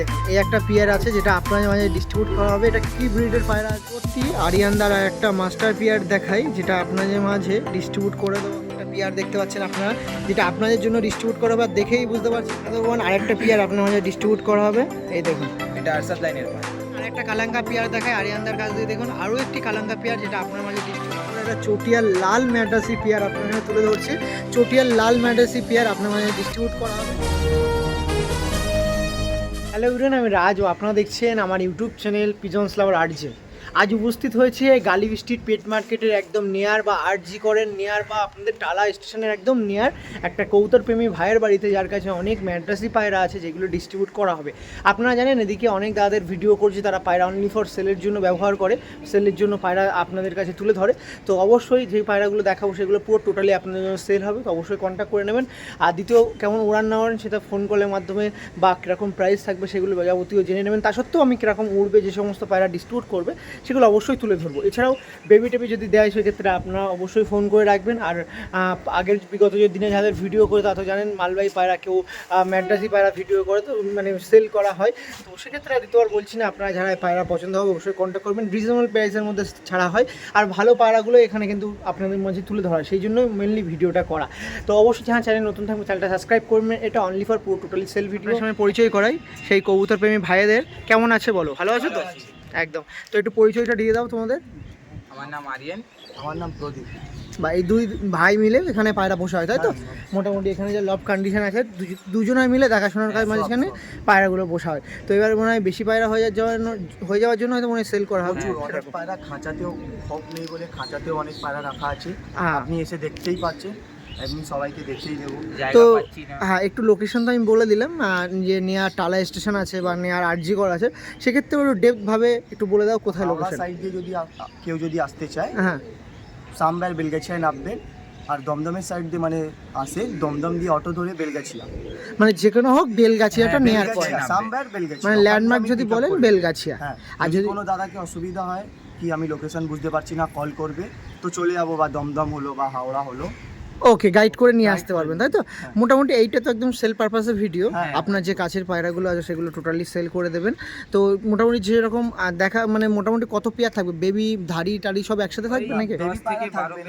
দেখুন এই একটা পিয়ার আছে যেটা আপনাদের মাঝে ডিস্ট্রিবিউট করা হবে। এটা কি ব্রিডের পায়রা? সত্যি, আরিয়ানদার আর একটা মাস্টার পিয়ার দেখাই, যেটা আপনাদের মাঝে ডিস্ট্রিবিউট করে দেবো। একটা পিয়ার দেখতে পাচ্ছেন আপনারা, যেটা আপনাদের জন্য ডিস্ট্রিবিউট করা আর দেখেই বুঝতে পারছেন। আর আরেকটা পিয়ার আপনার মাঝে ডিস্ট্রিবিউট করা হবে। এই দেখুন, এটা আরসাদ লাইনের পায় আর একটা কালাঙ্কা পেয়ার দেখায় আরিয়ানদার কাছ দিয়ে দেখুন। আরও একটি কালাঙ্কা পেয়ার যেটা আপনার মাঝে ডিস্ট্রিবিউট একটা চটিয়াল লাল ম্যাডাসি পেয়ার আপনার তুলে ধরছে। চটিয়াল লাল ম্যাডাসি পেয়ার আপনার মাঝে ডিস্ট্রিবিউট করা হবে। হ্যালো ইউরেন আমি রাজ ও আপনারা দেখছেন আমার ইউটিউব চ্যানেল পিজন্স লাভার আর্জে। আজ উপস্থিত হয়েছে গালি স্ট্রিট পেট মার্কেটের একদম নেয়ার বা আর জি করেন নেয়ার বা আপনাদের টালা স্টেশনের একদম নেয়ার একটা কৌতর প্রেমী ভাইয়ের বাড়িতে, যার কাছে অনেক ম্যাড্রাসি পায়রা আছে যেগুলো ডিস্ট্রিবিউট করা হবে। আপনারা জানেন, এদিকে অনেক দাদাদের ভিডিও করছে, তারা পায়রা অনলি ফর সেলের জন্য ব্যবহার করে সেলের জন্য পায়রা আপনাদের কাছে তুলে ধরে। তো অবশ্যই যে পায়রাগুলো দেখাবো, সেগুলো পুরো টোটালি আপনাদের জন্য সেল হবে, তো অবশ্যই কন্ট্যাক্ট করে নেবেন। আর দ্বিতীয় কেমন উড়ান না উড়ান, সেটা ফোন কলের মাধ্যমে বা কীরকম প্রাইস থাকবে, সেগুলো যাবতীয় জেনে নেবেন। তা সত্ত্বেও আমি কীরকম উড়বে, যে সমস্ত পায়রা ডিস্ট্রিবিউট করবে সেগুলো অবশ্যই তুলে ধরবো। এছাড়াও বেবি টেবি যদি দেয়, সেক্ষেত্রে আপনারা অবশ্যই ফোন করে রাখবেন। আর আগের বিগত যে দিনে যাদের ভিডিও করে, তা তো জানেন মালবাই পায়রা কেউ ম্যাড্রাসি পায়রা ভিডিও করে, তো মানে সেল করা হয়। তো সেক্ষেত্রে দ্বিতীয়বার বলছি না, আপনারা যারা পায়রা পছন্দ হবে, অবশ্যই কন্ট্যাক্ট করবেন। রিজনেবল প্রাইসের মধ্যে ছাড়া হয়। আর ভালো পায়রাগুলো এখানে কিন্তু আপনাদের মাঝে তুলে ধরা সেই জন্য মেনলি ভিডিওটা করা। তো অবশ্যই যারা চ্যানেল নতুন থাকবে চ্যানেলটা সাবস্ক্রাইব করবেন। এটা অনলি ফর পুরো টোটালি সেল ভিডিও সময় পরিচয় করাই। সেই কবুতর প্রেমী ভাইয়েদের। কেমন আছে বলো? ভালো আছো তো? একদম। তো একটু পরিচয়টা দিয়ে দাও তোমাদের। আমার নাম আরিয়ান আমার নাম প্রদীপ। বা এই দুই ভাই মিলে এখানে পায়রা পোষা হয় তাই তো? মোটামুটি এখানে যে লব কন্ডিশন আছে দুজনে মিলে দেখাশোনার কাজ মাঝখানে পায়রাগুলো পোষা হয়। তো এবার মনে হয় বেশি পায়রা হয়ে যাওয়ার জন্য হয়ে যাওয়ার জন্য হয়তো মনে হয় সেল করা হবে। পায়রা খাঁচাতেও খপ নেই বলে খাঁচাতেও অনেক পায়রা রাখা আছে। হ্যাঁ। আপনি এসে দেখতেই পাচ্ছেন। এমনি সবাইকে দেবো। তো হ্যাঁ একটু লোকেশন তো আমি বলে দিলাম যে নেয়ার টালা স্টেশন আছে বা নেয়ার আরজি কর আছে সেক্ষেত্রে একটু ডেপথ ভাবে একটু বলে দাও কোথায় লোকেশন সাইড দিয়ে যদি কেউ যদি আসতে চায় হ্যাঁ। সামবার বেলগাছিয়ায় নামবেন আর দমদমের সাইড দিয়ে মানে আসে দমদম দিয়ে অটো ধরে বেলগাছিয়া। মানে যে কোনো হোক বেলগাছিয়াটা নেয়ার পরে সামবার বেলগাছিয়া। মানে ল্যান্ডমার্ক যদি বলেন বেলগাছিয়া। হ্যাঁ আর যদি- কোনো দাদাকে অসুবিধা হয় কি আমি লোকেশন বুঝতে পারছি না কল করবে। তো চলে যাব বা দমদম হলো বা হাওড়া হলো। ওকে গাইড করে নিয়ে আসতে পারবেন তাই তো। মোটামুটি এইটা তো একদম সেল পারপাসের ভিডিও। আপনার যে কাছের পায়রাগুলো আছে সেগুলো টোটালি সেল করে দেবেন। তো মোটামুটি যেরকম দেখা মানে মোটামুটি কত পেয়ার থাকবে? বেবি ধাড়ি টাড়ি সব একসাথে থাকবে নাকি? থাকবে থাকবে।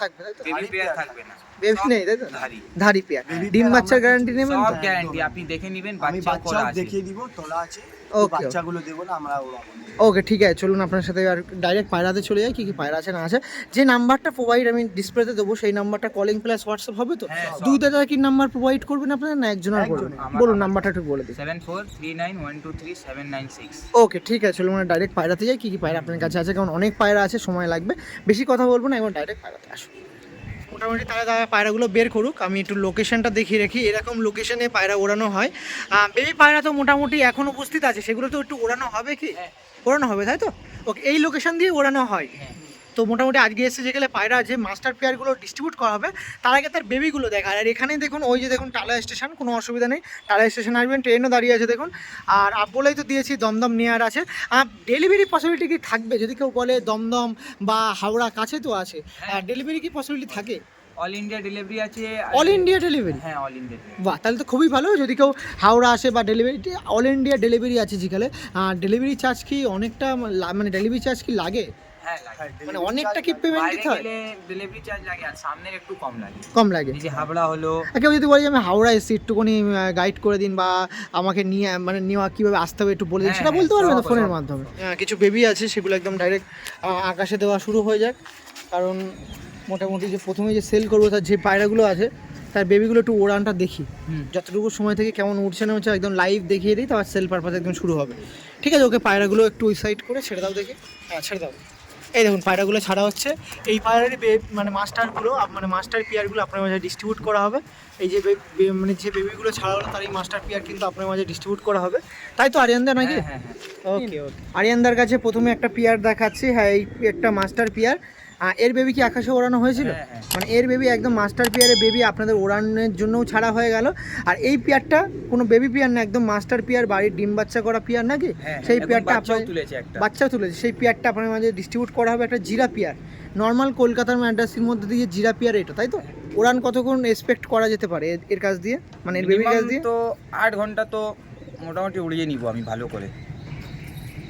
থাকবে তাই তো? বেবি ধাড়ি পেয়ার পেয়ার থাকবে না। বেবি নেই তাই তো? ধারি ধাড়ি পেয়ার ডিম বাচ্চার গ্যারান্টি নেবেন সব গ্যারান্টি আপনি দেখে নেবেন আমি বাচ্চা দেখিয়ে দিব তোলা আছে. বাচ্চাগুলো দেবো না আমরা ওকে ঠিক আছে চলুন আপনার সাথে আর ডাইরেক্ট পায়রাতে চলে যাই কি কি পায়রা আছে না আছে। যে নাম্বারটা প্রোভাইড আমি ডিসপ্লেতে দেবো সেই নাম্বারটা কলিং প্লাস হোয়াটসঅ্যাপ হবে তো? হ্যাঁ, দুই দাদা কি নাম্বার প্রোভাইড করবেন আপনারা না একজনের। করবেন। বলুন নাম্বারটা একটু বলে দিন। Seven four three nine one two three seven nine six okay ঠিক আছে চলুন ডাইরেক্ট পায়রাতে যাই কী কী পায়রা আপনার কাছে আছে কারণ অনেক পায়রা আছে সময় লাগবে। বেশি কথা বলব না একবার ডাইরেক্ট পায়রাতে আসুন। মোটামুটি তারা তারা পায়রাগুলো বের করুক আমি একটু লোকেশনটা দেখিয়ে রাখি। এরকম লোকেশনে পায়রা ওড়ানো হয়। বেবি পায়রা তো মোটামুটি এখন উপস্থিত আছে সেগুলো তো একটু ওড়ানো হবে কি? হ্যাঁ। ওড়ানো হবে তাই তো? ওকে এই লোকেশন দিয়ে ওড়ানো হয়। হ্যাঁ। তো মোটামুটি আজকে এসে যেগুলো পায়রা যে মাস্টার পেয়ারগুলো ডিস্ট্রিবিউট করা হবে তার আগে তার বেবিগুলো দেখা আর এখানে দেখুন ওই যে দেখুন টালা স্টেশন কোনো অসুবিধা নেই। টালা স্টেশন আসবেন ট্রেনও দাঁড়িয়ে আছে দেখুন। আর আপ বলেই তো দিয়েছি দমদম নেয়ার আছে। আর ডেলিভারি পসিবিলিটি কি থাকবে? যদি কেউ বলে দমদম বা হাওড়া কাছে তো আছে ডেলিভারি কি পসিবিলিটি থাকে? অল ইন্ডিয়া ডেলিভারি আছে অল ইন্ডিয়া ডেলিভারি হ্যাঁ অল ইন্ডিয়া বাহ তাহলে তো খুবই ভালো। যদি কেউ হাওড়া আসে বা ডেলিভারি অল ইন্ডিয়া ডেলিভারি আছে যেখানে। ডেলিভারি চার্জ কি অনেকটা মানে ডেলিভারি চার্জ কি লাগে? হ্যাঁ লাগে। হ্যাঁ, মানে অনেকটা কি পেমেন্ট দিতে হয়? ডেলিভারি চার্জ লাগে আর সামনের একটু কম লাগে। কম লাগে। যে হাবড়া হলো। কেউ যদি বলে আমি হাওড়া এসেছি একটুখানি গাইড করে দিন বা আমাকে নিয়ে মানে নেওয়া কীভাবে আসতে হবে একটু বলে দিন হ্যাঁ, সেটা বলতে পারবে না ফোনের মাধ্যমে। হ্যাঁ, কিছু বেবি আছে সেগুলো একদম ডাইরেক্ট আকাশে দেওয়া শুরু হয়ে যাক। কারণ মোটামুটি যে প্রথমে যে সেল করব তার যে পায়রাগুলো আছে তার বেবিগুলো একটু ওড়ানটা দেখি। যতটুকু সময় থেকে কেমন উঠছে না হচ্ছে একদম লাইভ দেখিয়ে দিই তারপর সেল পারপাস একদম শুরু হবে। ঠিক আছে ওকে পায়রাগুলো একটু ওই সাইড করে ছেড়ে দাও দেখি। হ্যাঁ ছেড়ে দাও। এই দেখুন পায়রাগুলো ছাড়া হচ্ছে। এই পায়রার মানে মাস্টারগুলো মানে মাস্টার পেয়ারগুলো আপনার মাঝে ডিস্ট্রিবিউট করা হবে। এই যে মানে যে বেবিগুলো ছাড়া হলো তার এই মাস্টার পিয়ার কিন্তু আপনার মাঝে ডিস্ট্রিবিউট করা হবে। তাই তো আরিয়ানদা নাকি? হ্যাঁ হ্যাঁ হ্যাঁ। ওকে ওকে আরিয়ানদার কাছে প্রথমে একটা পেয়ার দেখাচ্ছি। হ্যাঁ এই একটা মাস্টার পিয়ার। এর বেবি কি আকাশে ওড়ানো হয়েছিল? হ্যাঁ, হ্যাঁ। মানে এর বেবি একদম মাস্টার পিয়ারের বেবি আপনাদের ওড়ানোর জন্যও ছাড়া হয়ে গেল। আর এই পিয়ারটা কোনো বেবি পিয়ার না একদম মাস্টার পিয়ার বাড়ির ডিম বাচ্চা করা পিয়ার নাকি? হ্যাঁ সেই পিয়ারটা আপনার বাচ্চাও তুলেছে সেই পিয়ারটা আপনার মাঝে ডিস্ট্রিবিউট করা হবে একটা জিরা পিয়ার নর্মাল কলকাতার ম্যাড্রাসির মধ্যে দিয়ে জিরা পিয়ার এটা তাই তো? উড়ান কতক্ষণ এক্সপেক্ট করা যেতে পারে এর- এর কাছ দিয়ে? মানে এর বেবির কাছ দিয়ে? তো আট ঘণ্টা তো মোটামুটি উড়িয়ে নিব আমি ভালো করে।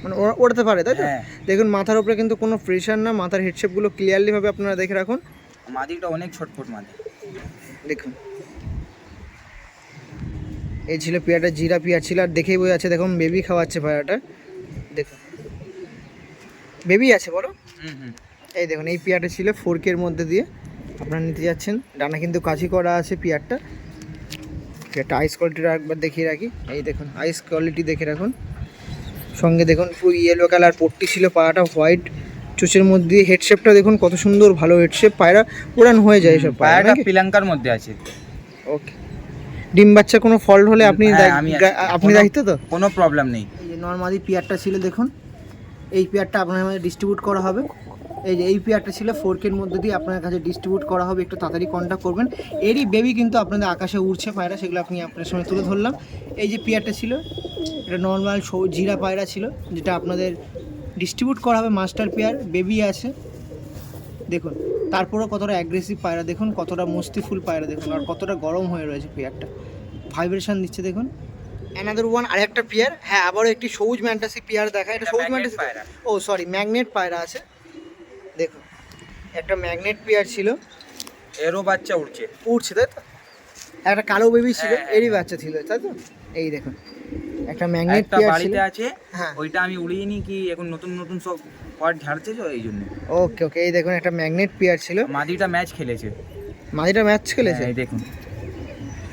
মানে ওড়াতে পারে তাই তো? হ্যাঁ। দেখুন মাথার উপরে কিন্তু কোনো প্রেশার না মাথার হেডশেপগুলো ক্লিয়ারলি ভাবে আপনারা দেখে রাখুন। মাদিটা অনেক ছটফট মাদি। দেখুন। এই ছিল পেয়ারটা জিরা পেয়ার ছিল আর দেখেই বোঝা যাচ্ছে দেখুন বেবি খাওয়াচ্ছে পেয়ারটা। দেখুন। বেবি আছে বলো? হুম হুম। এই দেখুন এই পেয়ারটা ছিল ফোরকের মধ্যে দিয়ে। আপনারা নিতে যাচ্ছেন ডানা কিন্তু কাছি করা আছে পেয়ারটা। পেয়ারটা আইস কোয়ালিটিটা একবার দেখিয়ে রাখি। এই দেখুন আইস কোয়ালিটি দেখে রাখুন। সঙ্গে দেখুন পুরো ইয়েলো কালার পট্টি ছিল পায়াটা হোয়াইট চোচের মধ্যে হেডশেপটা দেখুন কত সুন্দর ভালো হেডশেপ পায়রা উড়ান হয়ে যায় সব পায়রাটা পিলাঙ্কার মধ্যে আছে। ওকে ডিম বাচ্চা কোনো ফল্ট হলে আপনি হ্যাঁ, আমি আপনি দায়িত্ব তো? কোনো প্রবলেম নেই। এই যে নর্মালি পেয়ারটা ছিল দেখুন এই পেয়ারটা আপনার মধ্যে ডিস্ট্রিবিউট করা হবে। এই যে এই পেয়ারটা ছিল ফোরকের মধ্যে দিয়ে আপনার কাছে ডিস্ট্রিবিউট করা হবে একটু তাড়াতাড়ি কন্ট্যাক্ট করবেন। এরই বেবি কিন্তু আপনাদের আকাশে উড়ছে পায়রা সেগুলো আপনি আপনার সময় তুলে ধরলাম। এই যে পেয়ারটা ছিল এটা নর্মাল জিরা পায়রা ছিল যেটা আপনাদের ডিস্ট্রিবিউট করা হবে মাস্টার পেয়ার বেবি আছে। দেখুন তারপরেও কতটা অ্যাগ্রেসিভ পায়রা দেখুন কতটা মস্তিফুল পায়রা দেখুন আর কতটা গরম হয়ে রয়েছে পেয়ারটা। ভাইব্রেশন দিচ্ছে দেখুন। অ্যানাদার ওয়ান আর একটা পেয়ার হ্যাঁ আবারও একটি সবুজ ম্যান্টাসি পেয়ার দেখা এটা সবুজ ম্যান্টাসি পায়রা। ও সরি ম্যাগনেট পায়রা আছে। একটা ম্যাগনেট পেয়ার ছিল। এরও বাচ্চা উঠছে উঠছে তাই তো? একটা কালো বেবি ছিল হ্যাঁ, হ্যাঁ, এরই হ্যাঁ। বাচ্চা ছিল তাই তো? এই দেখুন একটা ম্যাগনেট পেয়ার ছিল বাড়িতে আছে হ্যাঁ। ওইটা আমি উড়িয়ে নি কি এখন নতুন নতুন সব পট ঝাড়ছে তো এই জন্য। ওকে ওকে এই দেখুন একটা ম্যাগনেট পেয়ার ছিল। মাদিটা ম্যাচ খেলেছে। মাদিটা ম্যাচ খেলেছে? এই দেখুন।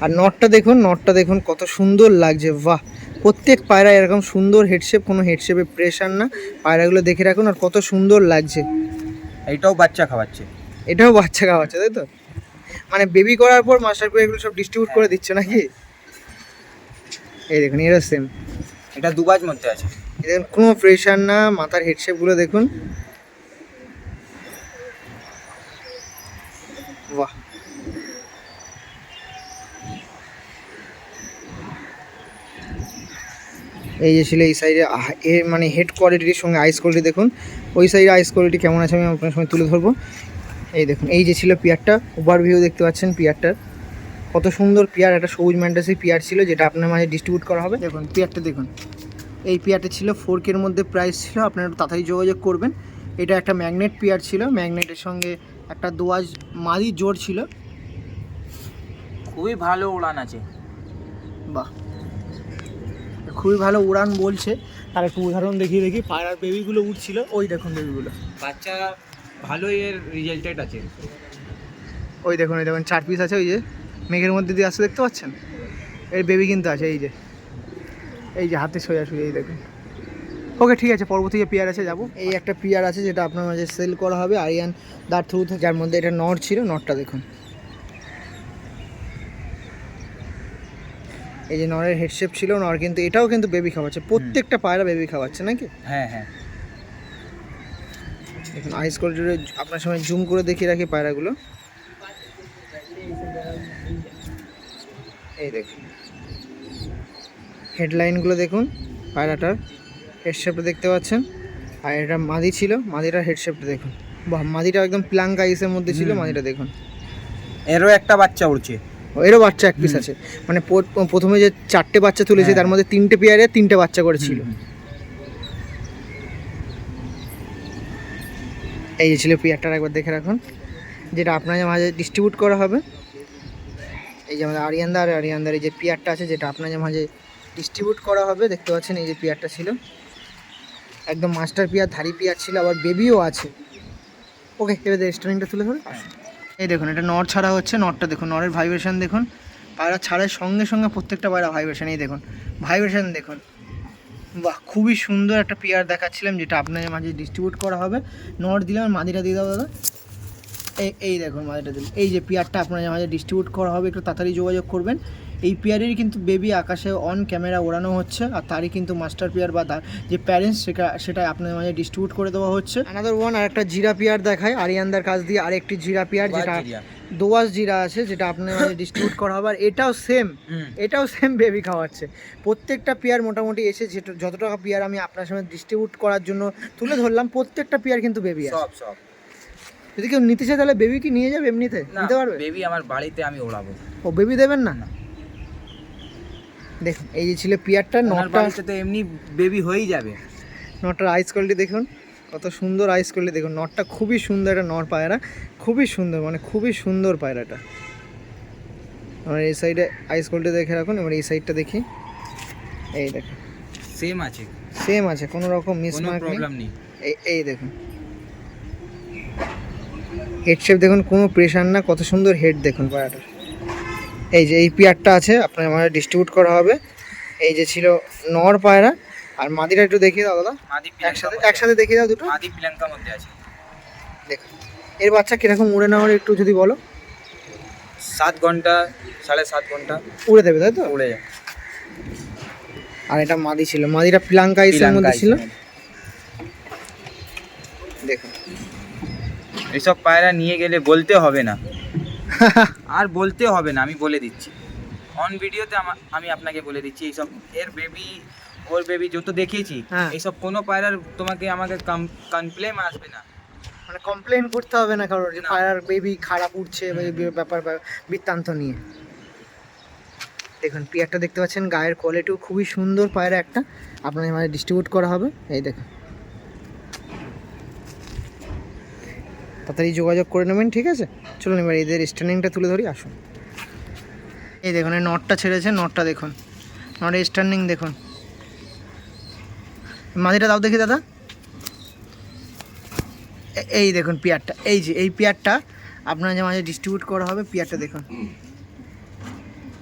আর নটটা দেখুন নটটা দেখুন কত সুন্দর লাগছে বাহ! প্রত্যেক পায়রা এরকম সুন্দর হেডশেপ কোনো হেডশেপে প্রেশার না। পায়রাগুলো দেখে রাখুন আর কত সুন্দর লাগছে। এইটাও বাচ্চা খাওয়াচ্ছে। এটাও বাচ্চা খাওয়াচ্ছে তাই তো? মানে বেবি করার পর মাস্টার করে এগুলো সব ডিস্ট্রিবিউট করে দিচ্ছে নাকি? এই দেখুন এরা সেম এটা দুবাজ মধ্যে আছে। এই দেখুন কোনো প্রেশার না মাথার হেডশেপগুলো দেখুন। বাহ। এই যে ছিল এই সাইডে এ মানে হেড কোয়ালিটির সঙ্গে আইস কোয়ালিটি দেখুন। ওই সাইডে আইস কোয়ালিটি কেমন আছে আমি আপনার সঙ্গে তুলে ধরবো। এই দেখুন এই যে ছিল পিয়ারটা ওভারভিউ দেখতে পাচ্ছেন পিয়ারটার। কত সুন্দর পিয়ার একটা সবুজ ম্যান্টাসি পিয়ার ছিল যেটা আপনার মাঝে ডিস্ট্রিবিউট করা হবে। দেখুন পিয়ারটা দেখুন এই পিয়ারটা ছিল ফোর কের মধ্যে প্রাইস ছিল আপনারা একটু তাড়াতাড়ি যোগাযোগ করবেন। এটা একটা ম্যাগনেট পিয়ার ছিল ম্যাগনেটের সঙ্গে একটা দোয়াজ মাদি জোর ছিল। খুবই ভালো উড়ান আছে। বাহ খুবই ভালো উড়ান বলছে। তার একটু উদাহরণ দেখিয়ে দেখি। পায়রার বেবিগুলো উঠছিল। ওই দেখুন বেবিগুলো বাচ্চা ভালোই এর রেজাল্টেড আছে। ওই দেখুন ওই দেখুন চার পিস আছে ওই যে মেঘের মধ্যে দিয়ে আসতে দেখতে পাচ্ছেন? এর বেবি কিন্তু আছে এই যে। এই যে হাতে সোজা সোজা এই দেখুন। ওকে ঠিক আছে পরবর্তী যে পেয়ার আছে যাব। এই একটা পেয়ার আছে যেটা আপনার মাঝে সেল করা হবে আরিয়ান দার থ্রু যার মধ্যে এটা নট ছিল নটটা দেখুন। এই যে নরের হেডশেপ ছিল নর কিন্তু এটাও কিন্তু বেবি খাওয়াচ্ছে। প্রত্যেকটা পায়রা বেবি খাওয়াচ্ছে নাকি? হ্যাঁ হ্যাঁ। দেখুন আইস কোয়ালিটির আপনার সময় জুম করে দেখিয়ে রাখি পায়রাগুলো। এই দেখুন। হেডলাইনগুলো দেখুন পায়রাটার হেডশেপটা দেখতে পাচ্ছেন। আর এটা মাদি ছিল মাদিটার হেডশেপটা দেখুন। বাহ মাদিটা একদম প্লাঙ্ক আইসের মধ্যে ছিল মাদিটা দেখুন। এরও একটা বাচ্চা উড়ছে। এরও বাচ্চা এক পিস আছে। মানে প্রথমে যে চারটে বাচ্চা তুলেছে হ্যাঁ। তার মধ্যে তিনটে পেয়ারে তিনটে বাচ্চা করে ছিল এই যে ছিল পেয়ারটার একবার দেখে রাখুন যেটা আপনাদের মাঝে ডিস্ট্রিবিউট করা হবে। এই যে আমাদের আরিয়ানদার আরিয়ানদার এই যে পেয়ারটা আছে যেটা আপনাদের মাঝে ডিস্ট্রিবিউট করা হবে দেখতে পাচ্ছেন এই যে পেয়ারটা ছিল। একদম মাস্টার পেয়ার ধারি পেয়ার ছিল আবার বেবিও আছে। ওকে এবার রেস্টুরেন্টটা তুলে ধরে এই দেখুন, এটা নট ছাড়া হচ্ছে নটটা দেখুন, নরের ভাইব্রেশন দেখুন, পায়রা ছাড়ার সঙ্গে সঙ্গে প্রত্যেকটা পায়রা ভাইব্রেশন এই দেখুন ভাইব্রেশন দেখুন। বাহ, খুবই সুন্দর একটা পেয়ার দেখাচ্ছিলাম, যেটা আপনাদের মাঝে ডিস্ট্রিবিউট করা হবে। নট দিলে আর মাদিটা দিয়ে দাও, দাদা। এই এই দেখুন, মাদিটা দিল এই যে পেয়ারটা আপনাদের মাঝে ডিস্ট্রিবিউট করা হবে, একটু তাড়াতাড়ি যোগাযোগ করবেন। এই পেয়ারেরই কিন্তু বেবি আকাশে অন ক্যামেরা ওড়ানো হচ্ছে আর তারই কিন্তু মাস্টার পেয়ার বা তার যে প্যারেন্টস সেটা সেটা আপনাদের মাঝে ডিস্ট্রিবিউট করে দেওয়া হচ্ছে। আনাদার ওয়ান আর একটা জিরা পেয়ার দেখায় আরিয়ানদার কাছ দিয়ে আরেকটি জিরা পেয়ার যেটা। দোয়াশ জিরা আছে যেটা আপনাদের মাঝে ডিস্ট্রিবিউট করা হবে আর এটাও সেম হুম। এটাও সেম বেবি খাওয়াচ্ছে। প্রত্যেকটা পেয়ার মোটামুটি এসে যেটা যত টাকা পেয়ার আমি আপনার সামনে ডিস্ট্রিবিউট করার জন্য তুলে ধরলাম প্রত্যেকটা পেয়ার কিন্তু বেবি আছে। সব সব। যদি কেউ নিতে চায় তাহলে বেবি কি নিয়ে যাবে এমনিতে? নিতে পারবে? বেবি আমার বাড়িতে আমি ওড়াবো। ও বেবি দেবেন না? না। দেখুন এই যে ছিল পিয়ারটা নটটা। তো এমনি বেবি হয়েই যাবে। নটটার আইস কোয়ালিটি দেখুন কত সুন্দর আইস কোয়ালিটি দেখুন নটটা খুবই সুন্দর একটা নর পায়রা খুবই সুন্দর মানে খুবই সুন্দর পায়রাটা। আমরা এই সাইডে আইস কোয়ালিটি দেখে রাখুন এবার এই সাইডটা দেখি। এই দেখুন। সেম আছে। সেম আছে কোনো রকম নেই। প্রবলেম নেই। এই এই দেখুন। হেড শেপ দেখুন কোনো প্রেশার না কত সুন্দর হেড দেখুন পায়রাটার। এই যে এই পেয়ারটা আছে আপনার আমাদের ডিস্ট্রিবিউট করা হবে। এই যে ছিল নর পায়রা। আর মাদিটা একটু দেখিয়ে দাও দাদা। একসাথে একসাথে দেখিয়ে দাও দুটো। মাদি প্রিয়াঙ্কার মধ্যে আছে। দেখুন। এর বাচ্চা কীরকম উড়ে নেওয়ার একটু যদি বলো। সাত ঘণ্টা সাড়ে সাত ঘণ্টা। উড়ে দেবে তাই তো? উড়ে যায়। আর এটা মাদি ছিল। মাদিটা প্লাঙ্কা আইসের মধ্যে ছিল। দেখুন। এইসব পায়রা নিয়ে গেলে বলতে হবে না। আর বলতে হবে না আমি বলে দিচ্ছি। অন ভিডিওতে আমি আপনাকে বলে দিচ্ছি এইসব এর বেবি ওর বেবি যত দেখিয়েছি হ্যাঁ। এইসব কোনো পায়রার তোমাকে আমাকে কমপ্লেন আসবে না। মানে কমপ্লেন করতে হবে না কারোর যে। পায়রার বেবি খারাপ উঠছে বা এই ব্যাপার বৃত্তান্ত নিয়ে। দেখুন পিয়ারটা দেখতে পাচ্ছেন গায়ের কোয়ালিটিও খুবই সুন্দর পায়রা একটা। আপনার মানে ডিস্ট্রিবিউট করা হবে। এই দেখুন। তাড়াতাড়ি যোগাযোগ করে নেবেন ঠিক আছে? চলুন এবার এদের স্ট্যান্ডিংটা তুলে ধরি আসুন। এই দেখুন এই নটটা ছেড়েছে নটটা দেখুন। নটের স্ট্যান্ডিং দেখুন। মাদিটা দাও দেখি দাদা। এই দেখুন পেয়ারটা এই যে এই পেয়ারটা আপনার যে মাঝে ডিস্ট্রিবিউট করা হবে পেয়ারটা দেখুন।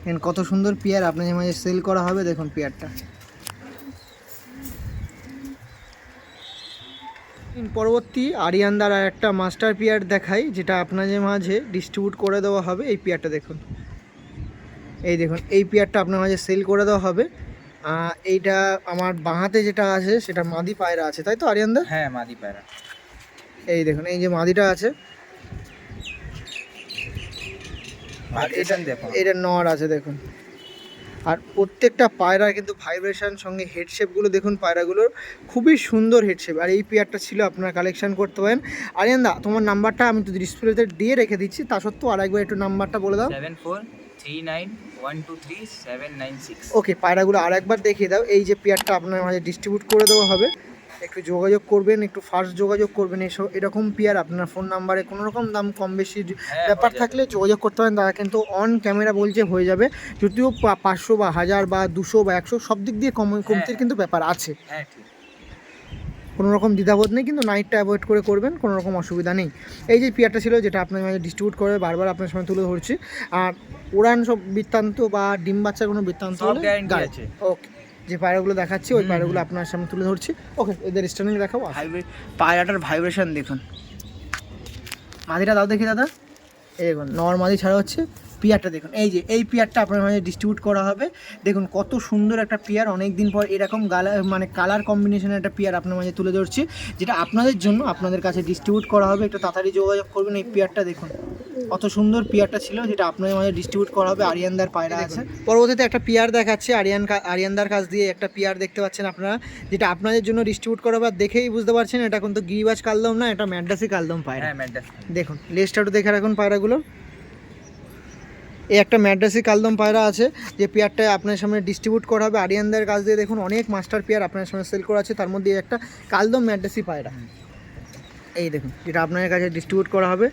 দেখুন কত সুন্দর পেয়ার আপনার যে মাঝে সেল করা হবে দেখুন পেয়ারটা। পরবর্তী আরিয়ানদার আর একটা মাস্টার পেয়ার দেখাই যেটা আপনাদের মাঝে ডিস্ট্রিবিউট করে দেওয়া হবে। এই পেয়ারটা দেখুন। এই দেখুন এই পেয়ারটা আপনার মাঝে সেল করে দেওয়া হবে। এইটা আমার বাঁহাতে যেটা আছে সেটা মাদি পায়রা আছে তাই তো আরিয়ানদা হ্যাঁ মাদি পায়রা। এই দেখুন এই যে মাদিটা আছে। আর এটা এটা নর আছে দেখুন। আর প্রত্যেকটা পায়রা কিন্তু ভাইব্রেশন সঙ্গে হেডশেপগুলো দেখুন পায়রাগুলোর খুবই সুন্দর হেডশেপ আর এই পেয়ারটা ছিল আপনারা কালেকশন করতে পারেন। আরিয়ান দা তোমার নাম্বারটা আমি তো ডিসপ্লেতে দিয়ে রেখে দিচ্ছি তা সত্ত্বেও আরেকবার একটু নাম্বারটা বলে দাও। সেভেন ফোর ওকে পায়রাগুলো আরেকবার দেখিয়ে দাও। এই যে পেয়ারটা আপনার মাঝে ডিস্ট্রিবিউট করে দেওয়া হবে। একটু যোগাযোগ করবেন একটু ফার্স্ট যোগাযোগ করবেন এসব এরকম পেয়ার আপনার ফোন নাম্বারে কোনো রকম দাম কম বেশি হ্যাঁ, ব্যাপার থাকলে যোগাযোগ করতে পারেন তারা কিন্তু অন ক্যামেরা বলছে হয়ে যাবে। যদিও পা- পাঁচশো বা হাজার বা দুশো বা একশো সব দিক দিয়ে কম কমতির হ্যাঁ। কিন্তু ব্যাপার আছে। হ্যাঁ ঠিক। কোনো রকম দ্বিধাবোধ নেই কিন্তু নাইটটা অ্যাভয়েড করে করবেন কোনো রকম অসুবিধা নেই। এই যে পেয়ারটা ছিল যেটা আপনার মাঝে ডিস্ট্রিবিউট করে বারবার আপনার সময় তুলে ধরছি আর উড়ান সব বৃত্তান্ত বা ডিম বাচ্চার কোনো বৃত্তান্ত ওকে যে পায়রাগুলো দেখাচ্ছি ওই পায়রাগুলো আপনার সামনে তুলে ধরছি। ওকে এদের স্ট্যান্ডিং দেখাবো ভাইব্রে পায়রাটার ভাইব্রেশন দেখুন। মাদিটা দাও দেখি দাদা। এই দেখুন নর মাদি ছাড়া হচ্ছে। পিয়ারটা দেখুন। এই যে এই পিয়ারটা আপনার মাঝে ডিস্ট্রিবিউট করা হবে। দেখুন কত সুন্দর একটা পিয়ার অনেক দিন পর এরকম গালা মানে কালার কম্বিনেশনের একটা পিয়ার আপনার মাঝে তুলে ধরছি যেটা আপনাদের জন্য আপনাদের কাছে ডিস্ট্রিবিউট করা হবে। একটু তাড়াতাড়ি যোগাযোগ করবেন এই পিয়ারটা দেখুন। কত সুন্দর পিয়ারটা ছিল যেটা আপনাদের মাঝে ডিস্ট্রিবিউট করা হবে। আরিয়ানদার পায়রা আছে। পরবর্তীতে একটা পিয়ার দেখাচ্ছে আরিয়ান আরিয়ানদার কাছ দিয়ে একটা পিয়ার দেখতে পাচ্ছেন আপনারা যেটা আপনাদের জন্য ডিস্ট্রিবিউট করা হবে। আর দেখেই বুঝতে পারছেন এটা কিন্তু গিরিবাজ কালদম না এটা ম্যাডাসি কালদম পায়রা। হ্যাঁ দেখুন লেজটা একটু দেখে রাখুন পায়রাগুলো। এই একটা ম্যাড্রাসি কালদম পায়রা আছে যে পেয়ারটা আপনার সামনে ডিস্ট্রিবিউট করা হবে। আরিয়ানদের কাছ দিয়ে দেখুন অনেক মাস্টার পেয়ার আপনার সামনে সেল করা আছে তার মধ্যে এই একটা কালদম ম্যাড্রাসি পায়রা। এই দেখুন যেটা আপনার কাছে ডিস্ট্রিবিউট করা হবে।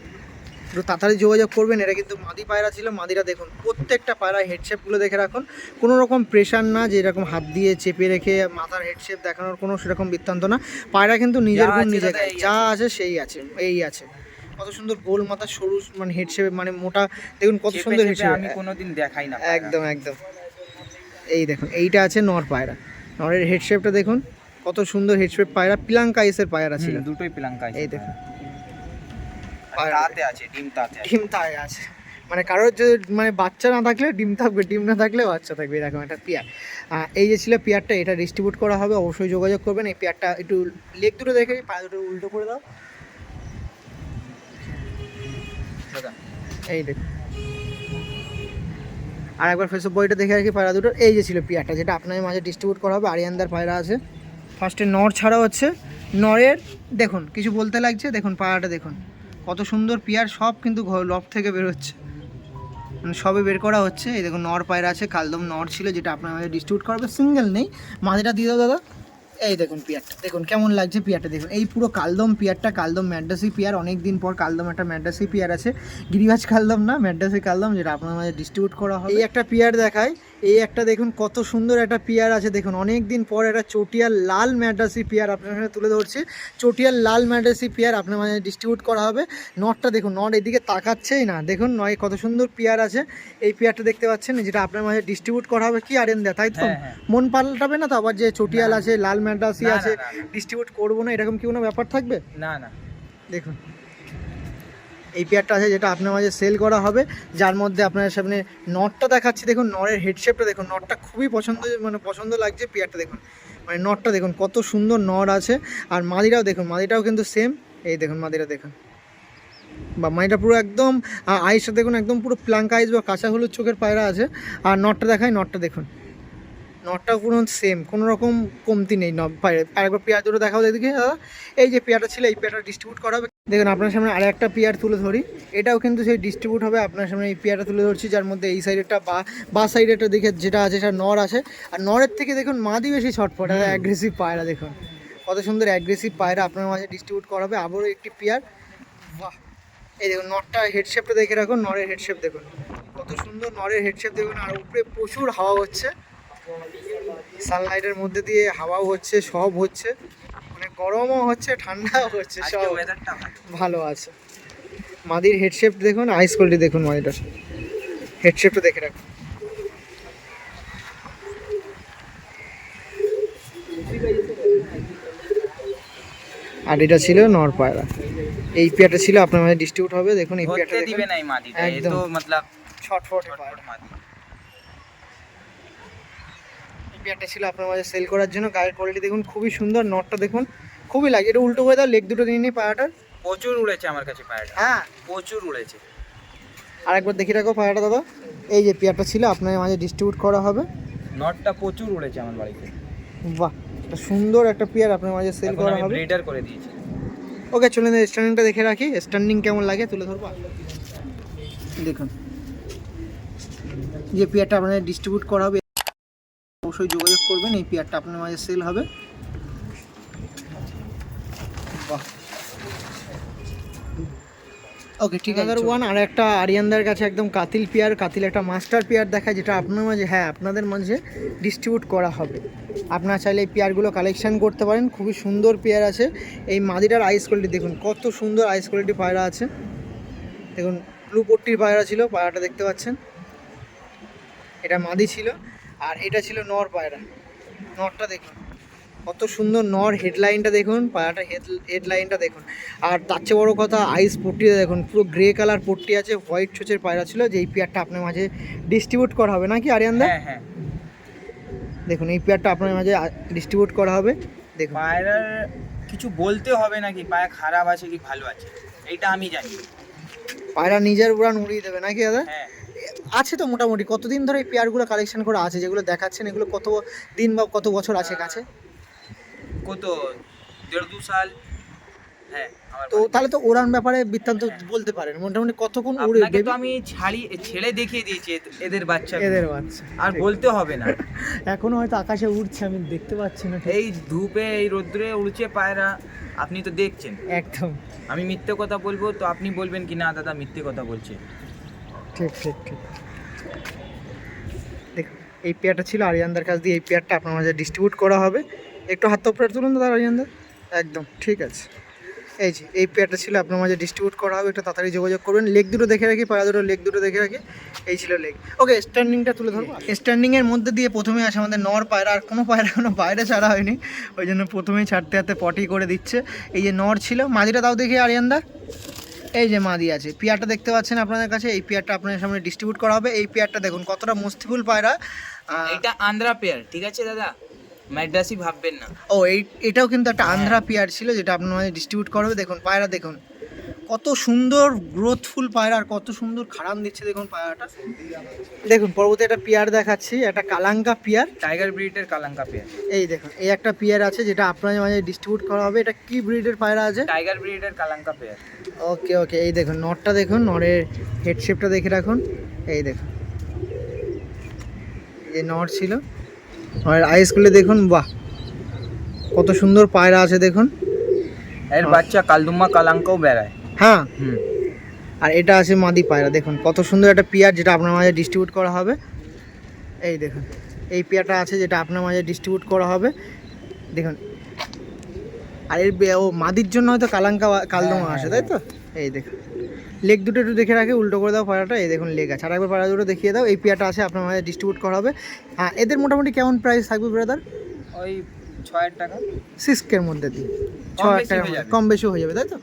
একটু তাড়াতাড়ি যোগাযোগ করবেন এটা কিন্তু মাদি পায়রা ছিল। মাদিরা দেখুন প্রত্যেকটা পায়রা হেডশেপগুলো দেখে রাখুন। কোনো রকম প্রেশার না যে এরকম হাত দিয়ে চেপে রেখে মাথার হেডশেপ দেখানোর কোনো সেরকম বৃত্তান্ত না। পায়রা কিন্তু নিজের গুণ নিজে যা আছে সেই আছে এই আছে। কত সুন্দর গোল মাথা সরু মানে হেড হেডশেপ মানে মোটা। দেখুন কত সুন্দর চেপে হেডশেপ আমি কোনোদিন দেখাই না একদম একদম। এই দেখুন এইটা আছে নর পায়রা। নরের হেডশেপটা দেখুন কত সুন্দর হেডশেপ পায়রা পিলাঙ্কা ইসের পায়রা ছিল। দুটোই প্লাঙ্কা এই দেখুন। তাতে আছে ডিম তাতে আছে। ডিম তাই আছে। মানে কারোর যদি মানে বাচ্চা না থাকলে ডিম থাকবে ডিম না থাকলে বাচ্চা থাকবে। এরকম একটা পেয়ার। এই যে ছিল পেয়ারটা এটা ডিস্ট্রিবিউট করা হবে। অবশ্যই যোগাযোগ করবেন। এই পেয়ারটা একটু লেগ দুটো দেখে পায়ে দুটো উল্টো করে দাও। এই দেখুন আর একবার ফেসবুক বইটা দেখে রাখি পায়রা দুটো এই যে ছিল পেয়ারটা, যেটা আপনাদের মাঝে ডিস্ট্রিবিউট করা হবে, আরিয়ানদার পায়রা আছে। ফার্স্টে নর ছাড়া হচ্ছে। নরের, দেখুন, কিছু বলতে লাগছে, দেখুন পায়রাটা দেখুন। কত সুন্দর পেয়ার, সব কিন্তু লফ থেকে বেরোচ্ছে মানে সবে বের করা হচ্ছে। এই দেখুন, নর পায়রা আছে, কালদম নর ছিল, যেটা আপনার মাঝে ডিস্ট্রিবিউট করবে সিঙ্গেল নেই। মাঝেটা দিয়ে দাও দাদা। এই দেখুন পিয়ারটা, দেখুন কেমন লাগছে পিয়ারটা দেখুন। এই পুরো কালদম পিয়ারটা, কালদম ম্যাডাসি পিয়ার অনেক দিন পর কালদম একটা ম্যান্ডাসি পিয়ার আছে। গিরিবাজ কালদম না ম্যাডাসি কালদম, যেটা আপনার মাঝে ডিস্ট্রিবিউট করা হয় এই একটা পিয়ার দেখায় এই একটা দেখুন কত সুন্দর একটা পিয়ার আছে। দেখুন অনেক দিন পর একটা চটিয়ার লাল ম্যাডাসি পিয়ার আপনার সামনে তুলে ধরছি। চটিয়ার লাল ম্যাডাসি পিয়ার আপনার মাঝে ডিস্ট্রিবিউট করা হবে। নটটা দেখুন নট এদিকে তাকাচ্ছেই না। দেখুন নয় কত সুন্দর পিয়ার আছে। এই পিয়ারটা দেখতে পাচ্ছেন যেটা আপনার মাঝে ডিস্ট্রিবিউট করা হবে। কি আরেন দেয় তাই তো? হ্যাঁ, হ্যাঁ। মন পাল্টাবে না তো আবার যে চটিয়াল আছে লাল না, আছে। ডিস্ট্রিবিউট করব না? এরকম কি কোনো ব্যাপার থাকবে? না না। দেখুন। এই পেয়ারটা আছে যেটা আপনার মাঝে সেল করা হবে। যার মধ্যে আপনার সামনে নটটা দেখাচ্ছি। দেখুন নরের হেডশেপটা দেখুন, নটটা খুবই পছন্দ মানে পছন্দ লাগছে পেয়ারটা দেখুন। মানে নটটা দেখুন, কত সুন্দর নর আছে। আর মাদিরাও দেখুন মাদিরাও কিন্তু সেম এই দেখুন মাদিরা দেখুন। বা মাদিটা পুরো একদম আইসটা দেখুন, একদম পুরো প্লাঙ্ক আইস বা কাঁচা হলুদ চোখের পায়রা আছে। আর নটটা দেখায় নটটা দেখুন। নটটা পুরো সেম কোনো রকম কমতি নেই ন পায়রা আরেকবার পেয়ার দুটো দেখাও দেখি, দাদা। এই যে পেয়ারটা ছিল, এই পেয়ারটা ডিস্ট্রিবিউট করা হবে দেখুন আপনার সামনে আর একটা পেয়ার তুলে ধরি। এটাও কিন্তু সেই ডিস্ট্রিবিউট হবে আপনার সামনে এই পেয়ারটা তুলে ধরছি যার মধ্যে এই সাইডেরটা বা বা সাইডেরটা দেখে যেটা আছে সেটা নর আছে। আর নরের থেকে দেখুন মাদি বেশি ছটফট আর অ্যাগ্রেসিভ পায়রা দেখুন। কত সুন্দর অ্যাগ্রেসিভ পায়রা আপনার মাঝে ডিস্ট্রিবিউট করা হবে। আবারও একটি পেয়ার। বাহ! এই দেখুন নটটা হেডশেপটা দেখে রাখুন নরের হেডশেপ দেখুন। কত সুন্দর নরের হেডশেপ দেখুন আর উপরে প্রচুর হাওয়া হচ্ছে। সানলাইটের মধ্যে দিয়ে হাওয়াও হচ্ছে সব হচ্ছে। গরমও হচ্ছে ঠান্ডাও হচ্ছে সব ওয়েদারটা ভালো। আছে। মাদির হেডশেপ দেখুন আইস কোয়ালিটি দেখুন মাদিটার হেডশেপটা দেখে রাখুন। আর এটা ছিল নর পায়রা। এই পেয়ারটা ছিল আপনার মাঝে ডিস্ট্রিবিউট হবে দেখুন এই পেয়ারটা দিবে না এই মাদিটা এ। তো মতলব ছটফট মাদি। এই পেয়ারটা ছিল আপনার মাঝে সেল করার জন্য গায়ের কোয়ালিটি দেখুন খুবই সুন্দর নটটা দেখুন খুবই লাগে। এটা উল্টো করে দাও লেগ দুটো নিয়ে নিই পায়াটার প্রচুর উড়েছে আমার কাছে পায়রাটা হ্যাঁ। প্রচুর উড়েছে। আরেকবার দেখে রাখো পায়াটা দাদা। এই যে পেয়ারটা ছিল আপনার মাঝে ডিস্ট্রিবিউট করা হবে। নটটা প্রচুর উড়েছে আমার বাড়িতে। বাহ একটা সুন্দর একটা পেয়ার আপনার মাঝে সেল করা আমি হবে। ব্রিডার করে দিয়েছি। ওকে চলুন স্ট্যান্ডিংটা দেখে রাখি। স্ট্যান্ডিং কেমন লাগে তুলে ধরবো? দেখুন। যে পেয়ারটা আপনাদের ডিস্ট্রিবিউট করা হবে অবশ্যই যোগাযোগ করবেন এই পেয়ারটা আপনার মাঝে সেল হবে। ওকে ঠিক আছে ওয়ান আর একটা আরিয়ানদার কাছে একদম কাতিল পেয়ার কাতিল একটা মাস্টার পেয়ার দেখায় যেটা আপনার মাঝে হ্যাঁ আপনাদের মাঝে ডিস্ট্রিবিউট করা হবে। আপনারা চাইলে এই পেয়ারগুলো কালেকশন করতে পারেন খুবই সুন্দর পেয়ার আছে। এই মাদিটার আইস কোয়ালিটি দেখুন কত সুন্দর আইস কোয়ালিটি পায়রা আছে। দেখুন ব্লু পট্টির পায়রা ছিল পায়রাটা দেখতে পাচ্ছেন। এটা মাদি ছিল আর এটা ছিল নর পায়রা। নরটা দেখুন। কত সুন্দর নর হেডলাইনটা দেখুন পায়রাটা হেড হেডলাইনটা দেখুন। আর তার চেয়ে বড়ো কথা আইস পট্টিটা দেখুন পুরো গ্রে কালার পট্টি আছে হোয়াইট ছোচের পায়রা ছিল যে এই পেয়ারটা আপনার মাঝে ডিস্ট্রিবিউট করা হবে নাকি আরিয়ানদা হ্যাঁ হ্যাঁ। দেখুন এই পেয়ারটা আপনার মাঝে ডিস্ট্রিবিউট করা হবে। দেখুন। পায়রার কিছু বলতে হবে নাকি? পায়া খারাপ আছে কি ভালো আছে? এইটা আমি জানি। পায়রা নিজের উড়ান উড়িয়ে দেবে নাকি দাদা? হ্যাঁ। আছে তো মোটামুটি কতদিন ধরে এই পেয়ারগুলো কালেকশন করা আছে যেগুলো দেখাচ্ছেন এগুলো কত দিন বা কত বছর আছে কাছে কত দেড় দু সাল হ্যাঁ তো তাহলে তো ওড়ান ব্যাপারে বৃত্তান্ত বলতে পারেন মোটামুটি কতক্ষণ উড়ে আপনাকে তো আমি ছাড়ি ছেড়ে দেখিয়ে দিয়েছি এদ- এদের বাচ্চা। এদের বাচ্চা। আর বলতে হবে না। এখনও হয়তো আকাশে উঠছে আমি দেখতে পাচ্ছি না এই ধূপে এই রোদ্রে উড়ছে পায়রা আপনি তো দেখছেন। একদম। আমি মিথ্যে কথা বলব তো আপনি বলবেন কি না দাদা মিথ্যে কথা বলছে। ঠিক ঠিক ঠিক। দেখুন এই পেয়ারটা ছিল আরিয়ানদার কাছ দিয়ে এই পেয়ারটা আপনার মাঝে ডিস্ট্রিবিউট করা হবে। একটু হাত উপরে তুলুন দাদা আরিয়ানদার একদম, ঠিক আছে। এই যে, এই পেয়ারটা ছিল আপনার মাঝে ডিস্ট্রিবিউট করা হবে, একটু তাড়াতাড়ি যোগাযোগ করবেন। লেগ দুটো দেখে রাখি পায়া দুটো লেগ দুটো দেখে রাখি। এই ছিল লেগ ওকে স্ট্যান্ডিংটা তুলে ধরবো। স্ট্যান্ডিংয়ের মধ্যে দিয়ে প্রথমে আসে আমাদের নর পায়রা, আর কোনো পায়রা, কোনো বাইরে ছাড়া হয়নি। ওই জন্য প্রথমেই ছাড়তে হাতে পটি করে দিচ্ছে। এই যে নর ছিল মাঝিটা তাও দেখি আরিয়ানদা এই যে মাদি আছে, পেয়ারটা দেখতে পাচ্ছেন আপনাদের কাছে? এই পেয়ারটা আপনাদের সামনে ডিস্ট্রিবিউট করা হবে। এই পেয়ারটা দেখুন, কতটা মস্তিফুল পায়রা। এটা আন্ধ্রা পেয়ার, ঠিক আছে দাদা? ম্যাড্রাসি ভাববেন না। ও এই এটাও কিন্তু একটা আন্ধ্রা পেয়ার ছিল যেটা আপনার মাঝে ডিস্ট্রিবিউট করা হবে। দেখুন পায়রা দেখুন। কত সুন্দর গ্রোথফুল পায়রা আর কত সুন্দর খারাম দিচ্ছে দেখুন পায়রাটা। দেখুন পরবর্তী একটা পেয়ার দেখাচ্ছি একটা কালাঙ্কা পেয়ার টাইগার ব্রিডের কালাঙ্কা পেয়ার এই দেখুন এই একটা পেয়ার আছে যেটা আপনাদের মাঝে ডিস্ট্রিবিউট করা হবে। এটা কি ব্রিডের পায়রা আছে? টাইগার ব্রিডের কালাঙ্কা পেয়ার ওকে ওকে এই দেখুন নটটা দেখুন নরের হেডশেপটা দেখে রাখুন। এই দেখুন। এই নট ছিল। আর আইস খুলে দেখুন বাহ কত সুন্দর পায়রা আছে দেখুন। এর বাচ্চা কালদুম্মা কালাঙ্কাও বেড়ায়। হ্যাঁ। হুম। আর এটা আছে মাদি পায়রা দেখুন কত সুন্দর একটা পেয়ার যেটা আপনার মাঝে ডিস্ট্রিবিউট করা হবে। এই দেখুন এই পেয়ারটা আছে যেটা আপনার মাঝে ডিস্ট্রিবিউট করা হবে। দেখুন আর এর ও মাদির জন্য হয়তো কালাঙ্কা কালদমা আসে তাই তো? এই দেখুন। লেগ দুটো একটু দেখে রাখে উল্টো করে দাও পায়রাটা এই দেখুন লেগ আছে। আর একবার পায়রা দুটো দেখিয়ে দাও এই পেয়ারটা আছে আপনার মাঝে ডিস্ট্রিবিউট করা হবে। হ্যাঁ এদের মোটামুটি কেমন প্রাইস থাকবে ব্রাদার ওই ছয়ের টাকা। সিক্সকের মধ্যে দিই ছ হাজার। যাবে। কম বেশি হয়ে যাবে তাই তো?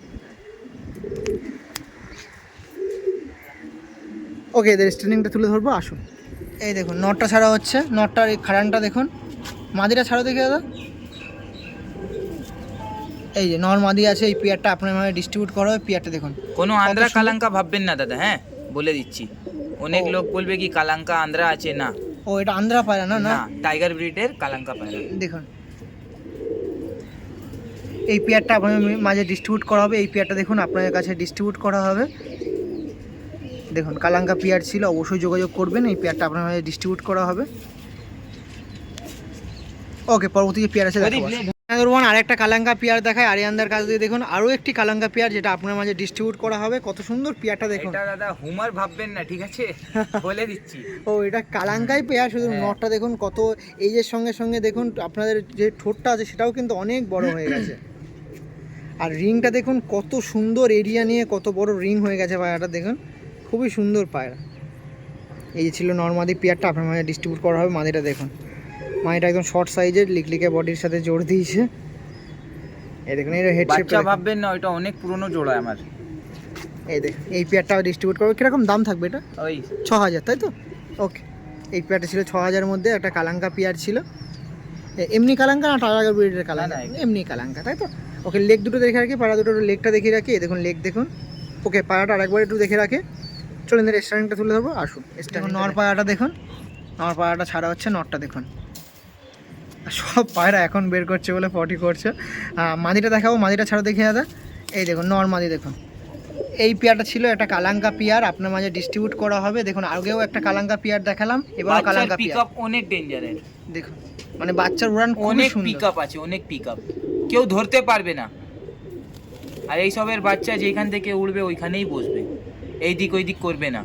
ওকে এদের স্ট্যান্ডিংটা তুলে ধরবো আসুন। এই দেখুন নটটা ছাড়া হচ্ছে নটটার এই খাড়ানটা দেখুন। মাদিটা ছাড়া দেখে দাদা এই যে নর মাদি আছে এই পেয়ারটা আপনার ডিস্ট্রিবিউট করা হবে পেয়ারটা দেখুন। কোনো কত আন্ধ্রা কালাঙ্কা ভাববেন না দাদা হ্যাঁ? বলে দিচ্ছি। অনেক লোক বলবে কি কালাঙ্কা আন্ধ্রা আছে না। ও এটা আন্ধ্রা পায়রা না না? টাইগার ব্রিডের কালাঙ্কা পায়রা। দেখুন। এই পেয়ারটা আপনার মাঝে ডিস্ট্রিবিউট করা হবে। এই পেয়ারটা দেখুন আপনাদের কাছে ডিস্ট্রিবিউট করা হবে। দেখুন কালাঙ্কা পেয়ার ছিল অবশ্যই যোগাযোগ করবেন। এই পেয়ারটা আপনার মাঝে ডিস্ট্রিবিউট করা হবে। ওকে পরবর্তী যে পেয়ার আছে ওয়ান আরেকটা কালাঙ্কা পেয়ার দেখায় আরিয়ানদার কাছ দিয়ে দেখুন আরও একটি কালাঙ্কা পেয়ার যেটা আপনার মাঝে ডিস্ট্রিবিউট করা হবে। কত সুন্দর পেয়ারটা দেখুন। এটা দাদা হুমার ভাববেন না ঠিক আছে? বলে দিচ্ছি। ও এটা কালাঙ্কাই পেয়ার শুধু হ্যাঁ। নটটা দেখুন কত এইজের সঙ্গে সঙ্গে দেখুন আপনাদের যে ঠোঁটটা আছে সেটাও কিন্তু অনেক বড় হয়ে গেছে। আর রিংটা দেখুন কত সুন্দর এরিয়া নিয়ে কত বড় রিং হয়ে গেছে পায়রাটা দেখুন। খুবই সুন্দর পায়রা। এই যে ছিল নর্মাদি পেয়ারটা আপনার মাঝে ডিস্ট্রিবিউট করা হবে মাদিটা দেখুন। মাদিটা একদম শর্ট সাইজের লিকলিকে বডির সাথে জোর দিয়েছে। এই দেখুন এর হেড বাচ্চা ভাববেন না ওইটা অনেক পুরনো জোড়া আমার। এই দেখুন এই পেয়ারটা ডিস্ট্রিবিউট করবে কীরকম দাম থাকবে এটা? ওই। ছ হাজার তাই তো? ওকে এই পেয়ারটা ছিল ছ হাজারের মধ্যে একটা কালাঙ্কা পেয়ার ছিল। এ- এমনি কালাঙ্কা না টাকা ব্রিডের কালাঙ্কা? এমনি। কালাঙ্কা তাই তো? ওকে লেগ দুটো দেখে রাখি পাড়া দুটো লেগটা দেখিয়ে রাখি। এই দেখুন লেগ দেখুন। ওকে পাড়াটা আরেকবার একটু দেখে রাখে। চলুন রেস্টুরেন্টটা তুলে ধরবো আসুন দেখুন নর পাড়াটা দেখুন। নর পাড়াটা ছাড়া হচ্ছে নটটা দেখুন। সব পায়রা এখন বের করছে বলে পটি করছে। মাদিটা দেখাবো মাদিটা ছাড়া দেখে দাদা। এই দেখুন নর মাদি দেখুন। এই পেয়ারটা ছিল একটা কালাঙ্কা পেয়ার আপনার মাঝে ডিস্ট্রিবিউট করা হবে। দেখুন আগেও একটা কালাঙ্কা পেয়ার দেখালাম এবারও বাচ্চার কালাঙ্কা পিক আপ অনেক ডেঞ্জারের দেখুন মানে বাচ্চার উড়ান অনেক পিক আপ আছে অনেক পিক আপ কেউ ধরতে পারবে না। আর এইসবের বাচ্চা যেখান থেকে উড়বে ওইখানেই বসবে। এই দিক ওই দিক করবে না।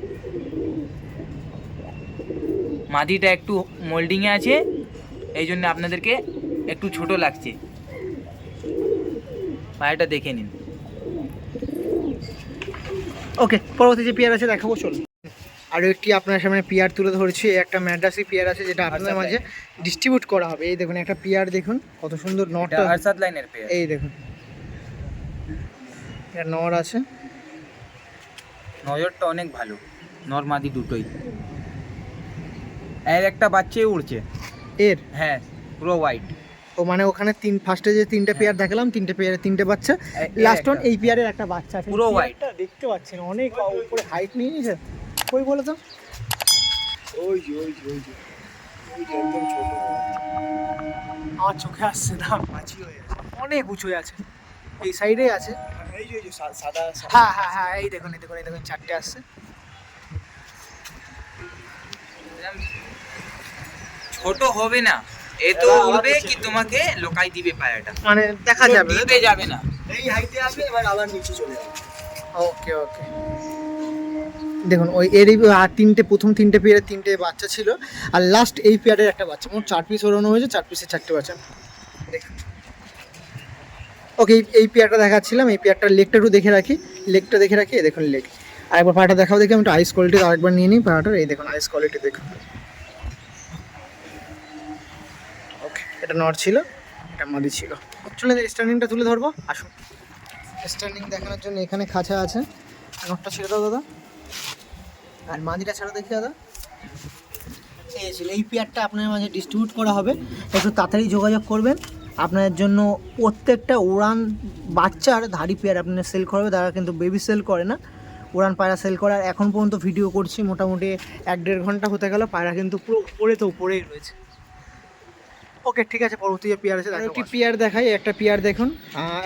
মাদিটা একটু মোল্ডিংয়ে আছে এই জন্য আপনাদেরকে একটু ছোট লাগছে। পায়েটা দেখে নিন। ওকে পরবর্তী যে পেয়ার আছে দেখাবো চলুন। আরও একটি আপনার সামনে পেয়ার তুলে ধরেছি একটা ম্যাড্রাসি পেয়ার আছে যেটা আপনাদের আচ্ছা, মাঝে ডিস্ট্রিবিউট করা হবে। এই দেখুন একটা পেয়ার দেখুন কত সুন্দর নটটা। আরসাদ লাইনের পেয়ার। এই দেখুন। এটা নর আছে। নজরটা অনেক ভালো। নর্মাদি দুটোই। এর একটা বাচ্চাই উড়ছে। এর? হ্যাঁ পুরো হোয়াইট ও মানে ওখানে তিন ফার্স্টে যে তিনটে পেয়ার দেখালাম তিনটে পেয়ারে তিনটে বাচ্চা। লাস্ট ওয়ান এই পেয়ারের একটা বাচ্চা আছে। পুরো এই দেখতে পাচ্ছেন অনেক উপরে হাইট নিয়ে নিয়েছে। কই বলো তো? ওই যে ওই যে ওই যে। একদম ছোট। আমার চোখে আসছে না মাছি হয়ে আছে অনেক উঁচু হয়ে আছে। এই সাইডে আছে। এই যে সাদা হ্যাঁ হ্যাঁ হ্যাঁ এই দেখুন এই দেখুন এই দেখুন চারটে আসছে। ছোট হবে না। এ তো উড়বে কি তোমাকে লোকাই দিবে পায়াটা মানে দেখা যাবে। দিবে যাবে না। এই হাইটে আসবে এবার আবার নিচে চলে যাবে। ওকে ওকে। দেখুন ওই এরই আর তিনটে প্রথম তিনটে পেয়ারের তিনটে বাচ্চা ছিল আর লাস্ট এই পেয়ারের একটা বাচ্চা। মোট চার পিস ওড়ানো হয়েছে চার পিসের চারটে বাচ্চা। দেখুন। ওকে এই এই পেয়ারটা দেখাচ্ছিলাম এই পেয়ারটার লেগটা একটু দেখে রাখি। লেগটা দেখে রাখি এই দেখুন লেগ আরেকবার পাটা দেখাও দেখি আমি একটু আইস কোয়ালিটি আরেকবার নিয়ে নিই পাটার এই দেখুন আইস কোয়ালিটি দেখুন ওকে এটা নট ছিল এটা মাদি ছিল। চলে স্ট্যান্ডিংটা তুলে ধরবো, আসুন। স্ট্যান্ডিং দেখানোর জন্য এখানে খাঁচা আছে। নটটা ছেড়ে দাও, দাদা। আর মাদিটা ছাড়া দেখি, দাদা। এই পেয়ারটা আপনার মাঝে ডিস্ট্রিবিউট করা হবে। একটু তাড়াতাড়ি যোগাযোগ করবেন। আপনাদের জন্য প্রত্যেকটা উড়ান বাচ্চার ধাড়ি পেয়ার আপনারা সেল করবে তারা কিন্তু বেবি সেল করে না। উড়ান পায়রা সেল করে। আর এখন পর্যন্ত ভিডিও করছি। মোটামুটি এক দেড় ঘণ্টা হতে গেল। পায়রা কিন্তু পুরো উপরে তো উপরেই রয়েছে। ওকে ঠিক আছে পরবর্তী যে পেয়ার আছে একটি পেয়ার দেখাই একটা পেয়ার দেখুন।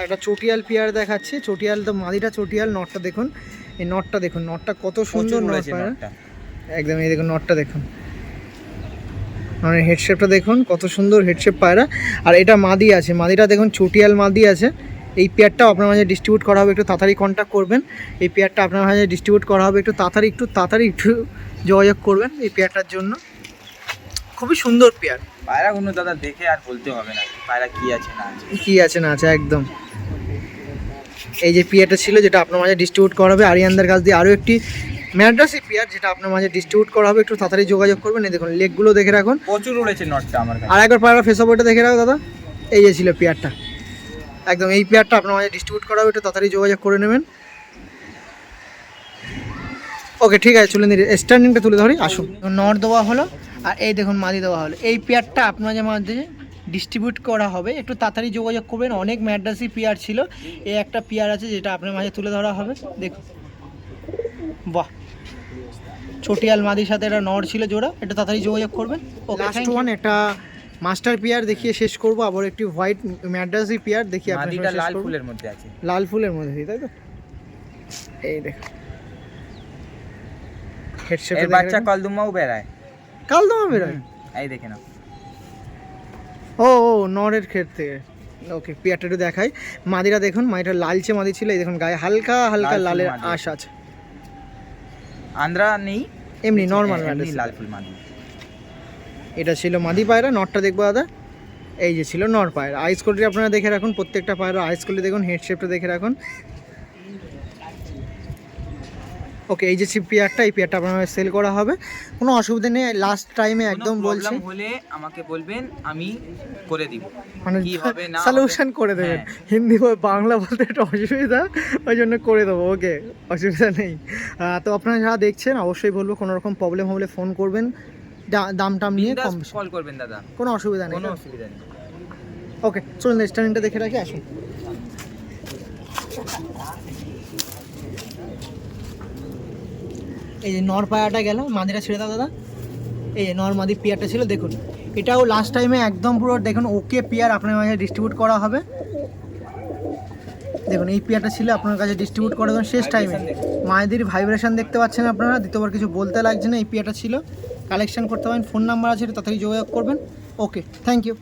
একটা চটিয়াল পেয়ার দেখাচ্ছি। চটিয়াল তো মাদিটা চটিয়াল নটটা দেখুন। এই নটটা দেখুন নটটা কত সুন্দর একদম এই দেখুন নটটা দেখুন। মানে হেডশেপটা দেখুন কত সুন্দর হেডশেপ পায়রা। আর এটা মাদি আছে মাদিটা দেখুন চটিয়াল মাদি আছে। এই পেয়ারটাও আপনার মাঝে ডিস্ট্রিবিউট করা হবে একটু তাড়াতাড়ি কন্ট্যাক্ট করবেন। এই পেয়ারটা আপনার মাঝে ডিস্ট্রিবিউট করা হবে একটু তাড়াতাড়ি একটু তাড়াতাড়ি একটু যোগাযোগ করবেন এই পেয়ারটার জন্য। খুবই সুন্দর পেয়ার। কোনো দাদা দেখে আর বলতে হবে না পায়রা কি আছে না আছে। কি আছে না আছে একদম। এই যে পিয়ারটা ছিল যেটা আপনার মাঝে ডিস্ট্রিবিউট করা হবে আরিয়ানদের কাছ দিয়ে আরও একটি ম্যাড্রাসি পিয়ার যেটা আপনার মাঝে ডিস্ট্রিবিউট করা হবে একটু তাড়াতাড়ি যোগাযোগ করবেন। এই দেখুন লেগগুলো দেখে রাখুন। প্রচুর উড়েছে নটটা আমার কাছে। আর একবার পায়রা ফেস ওটা দেখে রাখো দাদা। এই যে ছিল পেয়ারটা। একদম এই পেয়ারটা আপনার মাঝে ডিস্ট্রিবিউট করা হবে একটু তাড়াতাড়ি যোগাযোগ করে নেবেন। ওকে ঠিক আছে চলে স্ট্যান্ডিংটা তুলে ধরি আসুন। নট দেওয়া হলো। আর এই দেখুন মাদি দেওয়া হলো। এই পেয়ারটা আপনার যে মাঝে ডিস্ট্রিবিউট করা হবে একটু তাড়াতাড়ি যোগাযোগ করবেন। অনেক ম্যাড্রাসি পেয়ার ছিল। এই একটা পেয়ার আছে যেটা আপনার মাঝে তুলে ধরা হবে। দেখুন। বাহ। চটিয়াল মাদির সাথে একটা নর ছিল জোড়া। একটু তাড়াতাড়ি যোগাযোগ করবেন। লাস্ট ওয়ান একটা মাস্টার পেয়ার দেখিয়ে শেষ করব। আবার একটি হোয়াইট ম্যাড্রাসি পেয়ার দেখিয়ে আপনার মাদিটা লাল ফুলের মধ্যে আছে। লাল ফুলের মধ্যে তাই তো? এই দেখ বাচ্চা কলদুমাও বেড়ায়। কাল দমা বেরোয় এই দেখে নাও। ও ও নরের ক্ষেত থেকে। ওকে পেয়ারটা একটু দেখাই। মাদিরা দেখুন মাদিটা লালচে মাদি ছিল এই দেখুন গায়ে হালকা হালকা লালের। আশ আছে। আন্দ্রা নেই এমনি নর্মাল লাল ফুল মাদি। এটা ছিল মাদি পায়রা নটটা দেখব দাদা। এই যে ছিল নর পায়রা। আইস কোয়ালিটি আপনারা দেখে রাখুন প্রত্যেকটা পায়রা আইস কোয়ালিটি দেখুন হেডশেপটা দেখে রাখুন। ওকে এই যে পেয়ারটা এই পেয়ারটা আপনার সেল করা হবে। কোনো অসুবিধা নেই লাস্ট টাইমে একদম বলছি। হলে আমাকে বলবেন আমি করে দিব। মানে কি হবে না সলিউশন করে দেবেন হ্যাঁ। হিন্দি বা বাংলা বলতে একটু অসুবিধা ওই জন্য করে দেবো। ওকে অসুবিধা নেই। তো আপনারা যারা দেখছেন অবশ্যই বলব কোনো রকম প্রবলেম হলে ফোন করবেন। দাম টাম নিয়ে কম। কল করবেন দাদা। কোনো অসুবিধা নেই। কোনো অসুবিধা নেই। ওকে চলুন রেস্টুরেন্টটা দেখে রাখি আসুন। এই যে নর পায়াটা গেল মাদিটা ছেড়ে দাও দাদা। এই যে নর মাদি পেয়ারটা ছিল দেখুন। এটাও লাস্ট টাইমে একদম পুরো দেখুন ওকে পেয়ার আপনার মাঝে ডিস্ট্রিবিউট করা হবে। দেখুন এই পেয়ারটা ছিল আপনার কাছে ডিস্ট্রিবিউট করে দেবেন শেষ টাইমে মায়েদের ভাইব্রেশন দেখতে পাচ্ছেন আপনারা দ্বিতীয়বার কিছু বলতে লাগছে না এই পেয়ারটা ছিল। কালেকশন করতে পারেন ফোন নাম্বার আছে তাড়াতাড়ি যোগাযোগ করবেন। Okay thank you